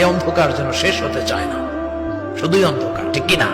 এই অন্ধকার যেন শেষ হতে চায় না। শুধুই অন্ধকার ঠিক কিনা